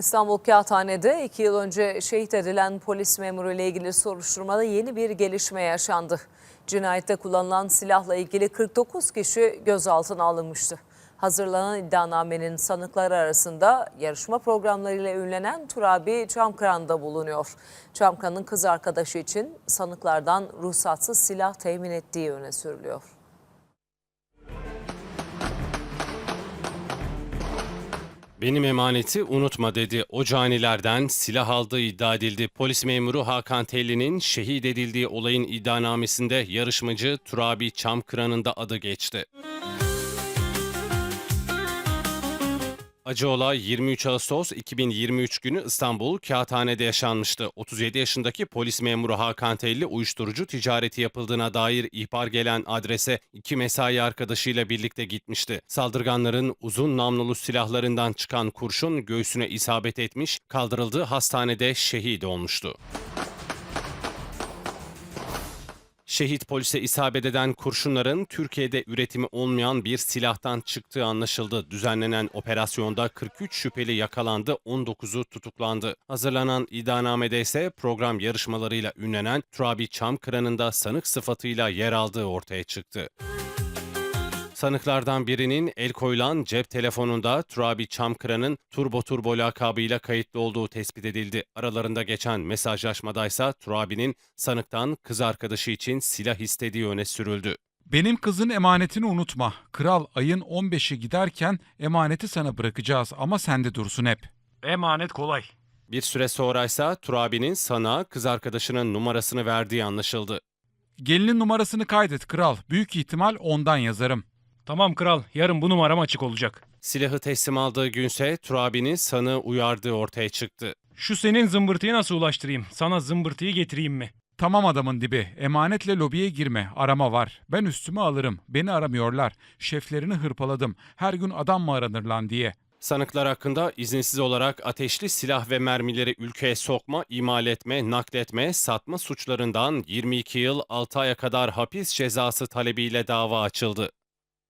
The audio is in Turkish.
İstanbul Kağıthane'de iki yıl önce şehit edilen polis memuru ile ilgili soruşturmada yeni bir gelişme yaşandı. Cinayette kullanılan silahla ilgili 49 kişi gözaltına alınmıştı. Hazırlanan iddianamenin sanıkları arasında yarışma programlarıyla ünlenen Turabi Çamkıran da bulunuyor. Çamkıran'ın kız arkadaşı için sanıklardan ruhsatsız silah temin ettiği öne sürülüyor. Benim emaneti unutma dedi. O canilerden silah aldığı iddia edildi. Polis memuru Hakan Telli'nin şehit edildiği olayın iddianamesinde yarışmacı Turabi Çamkıran'ın da adı geçti. Acı olay 23 Ağustos 2023 günü İstanbul Kağıthane'de yaşanmıştı. 37 yaşındaki polis memuru Hakan Telli uyuşturucu ticareti yapıldığına dair ihbar gelen adrese iki mesai arkadaşıyla birlikte gitmişti. Saldırganların uzun namlulu silahlarından çıkan kurşun göğsüne isabet etmiş, kaldırıldığı hastanede şehit olmuştu. Şehit polise isabet eden kurşunların Türkiye'de üretimi olmayan bir silahtan çıktığı anlaşıldı. Düzenlenen operasyonda 43 şüpheli yakalandı, 19'u tutuklandı. Hazırlanan iddianamede ise program yarışmalarıyla ünlenen Turabi Çamkıran'ın da sanık sıfatıyla yer aldığı ortaya çıktı. Sanıklardan birinin el koyulan cep telefonunda Turabi Çamkıran'ın Turbo Turbo lakabıyla kayıtlı olduğu tespit edildi. Aralarında geçen mesajlaşmadaysa Turabi'nin sanıktan kız arkadaşı için silah istediği öne sürüldü. Benim kızın emanetini unutma. Kral ayın 15'i giderken emaneti sana bırakacağız ama sende dursun hep. Emanet kolay. Bir süre sonraysa Turabi'nin sana kız arkadaşının numarasını verdiği anlaşıldı. Gelinin numarasını kaydet kral. Büyük ihtimal ondan yazarım. Tamam kral, yarın bu numaram açık olacak. Silahı teslim aldığı günse Turabi'nin sanığı uyardığı ortaya çıktı. Şu senin zımbırtıyı nasıl ulaştırayım? Sana zımbırtıyı getireyim mi? Tamam adamın dibi. Emanetle lobiye girme. Arama var. Ben üstüme alırım. Beni aramıyorlar. Şeflerini hırpaladım. Her gün adam mı aranır lan diye. Sanıklar hakkında izinsiz olarak ateşli silah ve mermileri ülkeye sokma, imal etme, nakletme, satma suçlarından 22 yıl 6 aya kadar hapis cezası talebiyle dava açıldı.